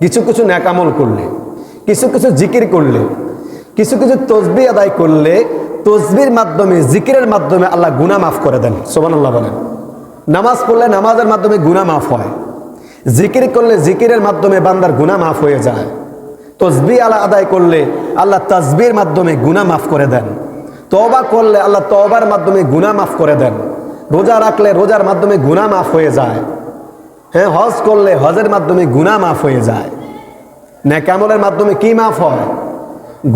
কিছু কিছু ন্যাকামল করলে, কিছু কিছু জিকির করলে, কিছু কিছু তসবি আদায় করলে, তসবির মাধ্যমে, জিকিরের মাধ্যমে আল্লাহ গুনাহ মাফ করে দেন। সোমান আল্লাহ বলেন। নামাজ পড়লে নামাজের মাধ্যমে গুনাহ মাফ হয়। জিকির করলে জিকিরের মাধ্যমে বান্দার গুনাহ মাফ হয়ে যায়। তসবি আলা আদায় করলে আল্লাহ তসবির মাধ্যমে গুনাহ মাফ করে দেন। তবা করলে আল্লাহ তবার মাধ্যমে গুনাহ মাফ করে দেন। রোজা রাখলে রোজার মাধ্যমে গুনাহ মাফ হয়ে যায়। হ্যাঁ হজ করলে হজের মাধ্যমে গুনাহ মাফ হয়ে যায়। ন্যাকামলের মাধ্যমে কি মাফ হয়?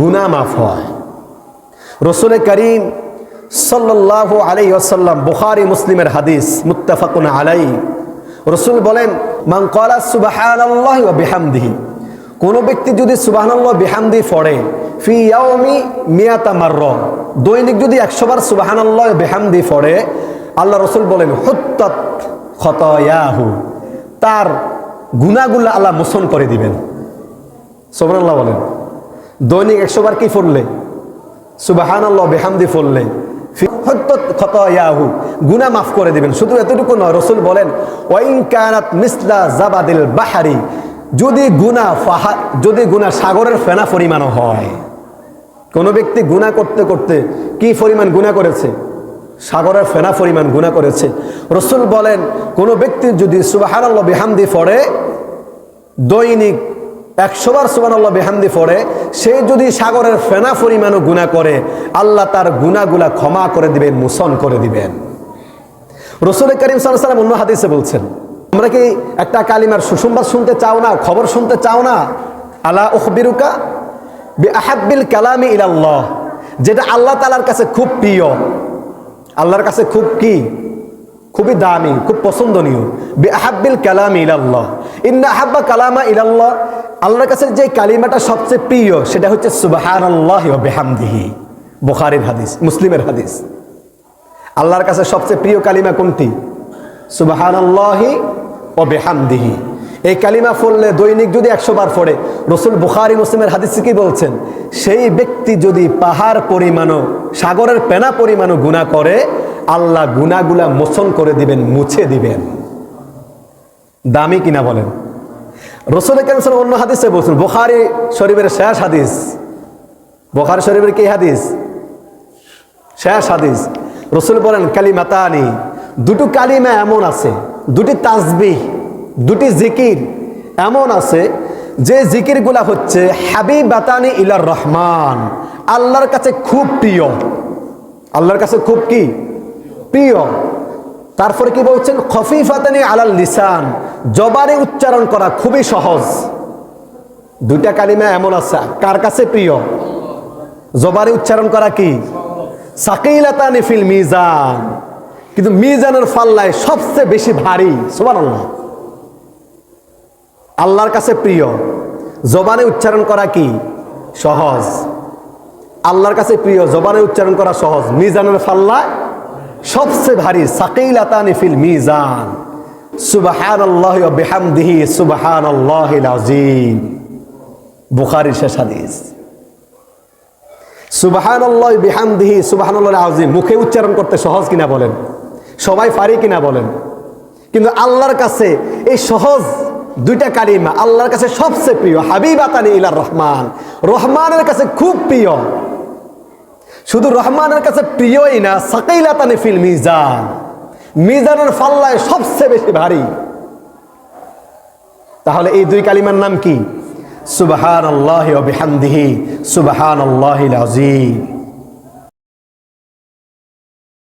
গুনাহ মাফ হয়। রসুল করিম সাল্লাহ আলাই আসাল্লাম বুখারি মুসলিমের হাদিস মুত্তাফাকুন আলাই রসুল বলেন, মান কলা সুবাহান আল্লাহ বিহামদিহি। কোন ব্যক্তি যদি সুবাহানাল্লাহ বিহামদি পড়ে, ফি ইয়াউমি মিয়াতা মার্র। দৈনিক যদি একশো বার সুবাহানাল্লাহ বিহামদি পড়ে, আল্লাহ রসুল বলেন, হুত্তাত খতয়াহু। তার গুনাগুলো আল্লাহ মোচন করে দিবেন। সোবরাল্লাহ বলেন। দৈনিক একশো বার কি পড়লে? সুবাহান আল্লাহ বেহামদি খতয়াহু। গুনা মাফ করে দিবেন। শুধু এতটুকু নয়, রসুল বলেন, ওয়াইন কানাত মিসলা জাবাদিল বাহারি। যদি গুনা ফাহা যদি গুনা সাগরের ফেনা পরিমাণও হয়। কোন ব্যক্তি গুণা করতে করতে কি পরিমাণ গুণা করেছে? সাগরের ফেনা পরিমাণ গুণা করেছে। রসুল বলেন, কোন ব্যক্তি যদি সুবাহান আল্লাহ বেহামদি দৈনিক একশো বার সুবান আল্লাহ বেহামদি পড়ে, সে যদি সাগরের ফেনা পরিমাণও গুণা করে, আল্লাহ তার গুণাগুলা ক্ষমা করে দিবেন মোসন করে দিবেন। রসুল করিম সাল্লাম অন্য হাদিসে বলছেন আমরা কি একটা কালিমার সুসংবাদ শুনতে চাও না, খবর শুনতে চাও না? আলা উখবিরুকা আহাব্বিল কালামি ইলাল্লাহ, যেটা আল্লাহ তালার কাছে খুব প্রিয়। আল্লাহর কাছে খুব কি? খুবই দামি, খুব পছন্দনীয়। বে আহাব্বিল কালামি ইলাল্লাহ। ইন্না আহাব্বা কালামা ইলাল্লাহ। আল্লাহর কাছে যে কালিমাটা সবচেয়ে প্রিয়, সেটা হচ্ছে সুবাহান আল্লাহ বেহামদিহি। বুখারির হাদিস, মুসলিমের হাদিস। আল্লাহর কাছে সবচেয়ে প্রিয় কালিমা কোনটি? সুবাহান আল্লাহি ও বেহামদিহি। এই কালিমা পড়লে দৈনিক যদি একশো বার পড়ে, রসুল বুখারি মুসলিমের হাদিসে কি বলছেন? সেই ব্যক্তি যদি পাহাড় পরিমাণও, সাগরের পেনা পরিমাণও গুণা করে, আল্লাহ গুনাগুলা মোচন করে দিবেন, মুছে দিবেন। দামি কিনা বলেন? রসুল কেমন অন্য হাদিসে বলছেন, বুখারি শরীফের শেষ হাদিস। বুখারি শরীফের কি হাদিস? শেষ হাদিস। রসুল বলেন, কালিমাতানি, দুটো কালিমা এমন আছে, দুটি তাজবি দুটি জিকির এমন আছে, যে জিকিরগুলা হচ্ছে, হাবিবাতানি ইলার রহমান আল্লাহর কাছে খুব প্রিয়। আল্লাহর কাছে খুব কি? প্রিয়। তারপরে কি বলছেন? খফিফাতানি আলাল লিসান জবানে উচ্চারণ করা খুবই সহজ। দুইটা কালিমা এমন আছে, কার কাছে প্রিয়? জবারে উচ্চারণ করা কি? সাকিলাতানি ফিল মিজান কিন্তু মিজানের ফাল্লায় সবচেয়ে বেশি ভারী, সুবহানাল্লাহ। আল্লাহর কাছে প্রিয়। জবানে উচ্চারণ করা কি? সহজ। আল্লাহর কাছে প্রিয়, জবানে উচ্চারণ করা সহজ। মিজানের ফাল্লা, সবচেয়ে ভারী, সাকিলাতানি ফিল মিজান। সুবাহান আল্লাহ বেহামদিহি সুবাহান আল্লাহ আজিম বুখারির শেষ হাদিস। সুবাহান আল্লাহ বেহামদিহি সুবাহান আল্লাহ আজিম মুখে উচ্চারণ করতে সহজ কিনা বলেন? সবাই পারি কিনা বলেন? কিন্তু আল্লাহর কাছে এই সহজ দুইটা কালিমা আল্লাহর কাছে সবচেয়ে প্রিয়, হাবিবাতানি ইলার রহমান। রহমানের কাছে খুব প্রিয়। শুধু রহমানের কাছে প্রিয়ই না সাকাইলাতানি ফিল মিজান। মিজানের ফাল্লায় সবচেয়ে বেশি ভারী। তাহলে এই দুই কালিমার নাম কি? সুবাহান আল্লাহ বিহামদিহি সুবাহান আল্লাহ আজিম